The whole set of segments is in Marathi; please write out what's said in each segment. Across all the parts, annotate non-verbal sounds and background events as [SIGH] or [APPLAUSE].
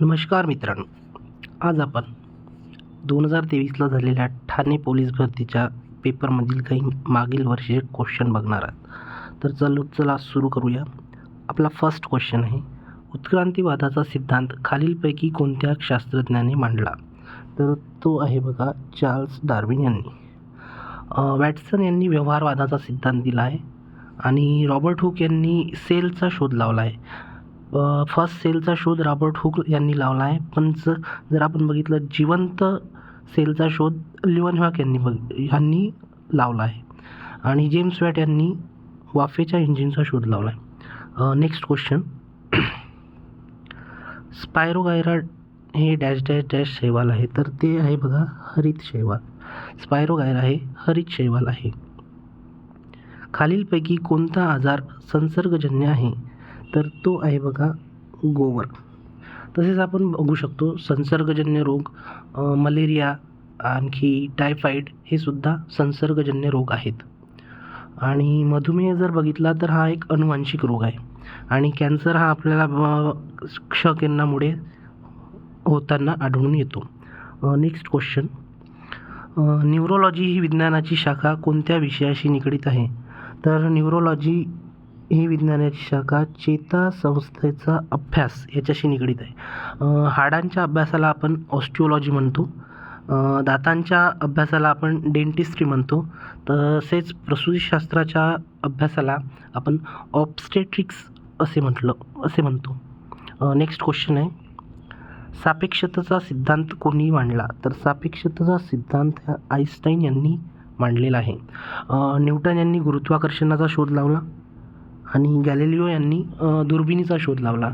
नमस्कार मित्रांनो. आज आपण दोन हजार तेवीसला झालेल्या ठाणे पोलीस भरतीच्या पेपरमधील काही मागील वर्षीचे क्वेश्चन बघणार आहात. तर चलो चला सुरू करूया. आपला फर्स्ट क्वेश्चन आहे उत्क्रांतीवादाचा सिद्धांत खालीलपैकी कोणत्या शास्त्रज्ञाने मांडला? तर तो आहे बघा चार्ल्स डार्विन यांनी. वॅटसन यांनी व्यवहारवादाचा सिद्धांत दिला आहे आणि रॉबर्ट हुक यांनी सेलचा शोध लावला आहे. फर्स्ट सेलचा शोध रॉबर्ट हुक यांनी लावला आहे. पण जर जर आपण बघितलं जिवंत सेलचा शोध लिवन हॉक यांनी बघ यांनी लावला आहे. आणि जेम्स वॅट यांनी वाफेच्या इंजिनचा शोध लावला आहे. नेक्स्ट क्वेश्चन स्पायरोगायरा हे डॅश डॅश डॅश शैवाल आहे. तर ते आहे बघा हरित शैवाल. स्पायरोगायरा हे हरित शैवाल आहे. खालीलपैकी कोणता आजार संसर्गजन्य आहे? तर तो आहे बघा गोवर. तसेच आपण बघू शकतो संसर्गजन्य रोग मलेरिया आणखी टायफाईड हे सुद्धा संसर्गजन्य रोग आहेत. आणि मधुमेह जर बघितला तर हा एक अनुवांशिक रोग आहे. आणि कॅन्सर हा आपल्याला क्षकिरणामुळे होताना आढळून येतो. नेक्स्ट क्वेश्चन न्यूरोलॉजी ही विज्ञानाची शाखा कोणत्या विषयाशी निगडीत आहे? तर न्यूरोलॉजी ही विज्ञानाची शाखा चेता संस्थेचा अभ्यास याच्याशी निगडीत आहे. हाडांच्या अभ्यासाला आपण ऑस्टिओलॉजी म्हणतो. दातांच्या अभ्यासाला आपण डेंटिस्ट्री म्हणतो. तसेच प्रसूतीशास्त्राच्या अभ्यासाला आपण ऑब्स्टेट्रिक्स असे म्हटलं असे म्हणतो. नेक्स्ट क्वेश्चन आहे. सापेक्षतेचा सिद्धांत कोणी मांडला? तर सापेक्षतेचा सिद्धांत हा आईन्स्टाईन यांनी मांडलेला आहे. न्यूटन यांनी गुरुत्वाकर्षणाचा शोध लावला. आणि गॅलिलिओ यांनी दुर्बिणीचा शोध लावला.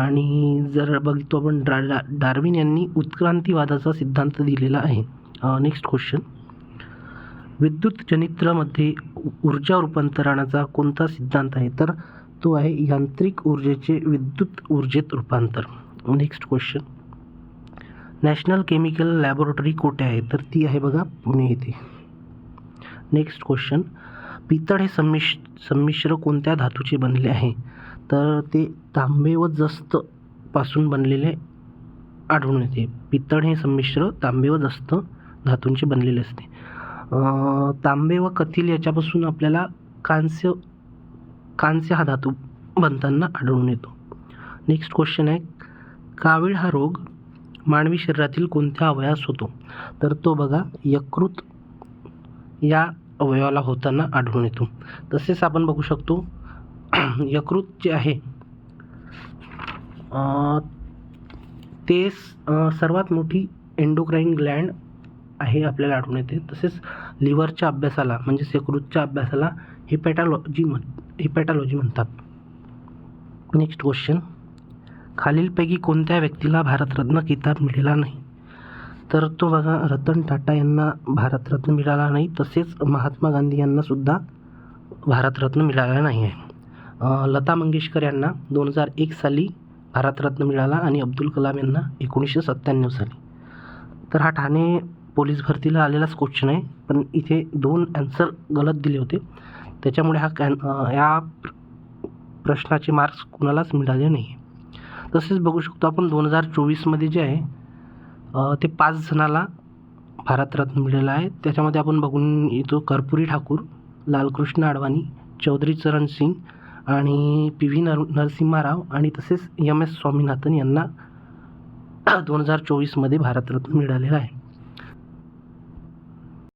आणि जर बघितो आपण डा डा डार्विन यांनी उत्क्रांतीवादाचा सिद्धांत दिलेला आहे. नेक्स्ट क्वेश्चन विद्युत जनित्रामध्ये ऊर्जा रूपांतरणाचा कोणता सिद्धांत आहे? तर तो आहे यांत्रिक ऊर्जेचे विद्युत ऊर्जेत रूपांतर. Next question National Chemical Laboratory कोठे आहे? तर ती आहे बघा पुणे येथे. नेक्स्ट क्वेश्चन पितळ हे संमिश संमिश्र कोणत्या धातूचे बनले आहे? तर ते तांबे व जस्त पासून बनलेले आढळून येते. पितळ हे संमिश्र तांबे व जस्त धातूंचे बनलेले असते. तांबे व कथील याच्यापासून आपल्याला कांस्य कांस्य हा धातू बनताना आढळून येतो. नेक्स्ट क्वेश्चन आहे कावीळ हा रोग मानवी शरीरातील कोणत्या अवयास होतो? तर तो बघा यकृत या अवयवाला होताना आढळून येतो. तसेच आपण बघू शकतो [CLEARS THROAT] यकृत जे आहे ते सर्वात मोठी एंडोक्राईन ग्लँड आहे आपल्याला आढळून येते. तसेच लिव्हरच्या अभ्यासाला म्हणजेच यकृतच्या अभ्यासाला हिपॅटॉलॉजी म्हण हिपॅटॉलॉजी म्हणतात. नेक्स्ट क्वेश्चन खालीलपैकी कोणत्या व्यक्तीला भारतरत्न किताब मिळाला नाही? तर तो बघा रतन टाटा यांना भारतरत्न मिळाला नाही तसेच महात्मा गांधी यांनासुद्धा भारतरत्न मिळाला नाही आहे. लता मंगेशकर यांना दोन हजार एक साली भारतरत्न मिळाला आणि अब्दुल कलाम यांना एकोणीसशे सत्त्याण्णव साली. तर हा ठाणे पोलीस भरतीला आलेलाच क्वेश्चन आहे पण इथे दोन ॲन्सर गलत दिले होते. त्याच्यामुळे हा कॅन या प्रश्नाचे मार्क्स कुणालाच मिळाले नाही तसेच बघू शकतो आपण दोन हजार चोवीसमध्ये जे आहे ते पाच जणाला भारतरत्न मिळालं आहे. त्याच्यामध्ये आपण बघून येतो कर्पुरी ठाकूर लालकृष्ण अडवाणी चौधरी चरण सिंग आणि पी व्ही नर नरसिम्हा राव आणि तसेच एम एस स्वामीनाथन यांना दोन हजार चोवीसमध्ये भारतरत्न मिळालेलं आहे.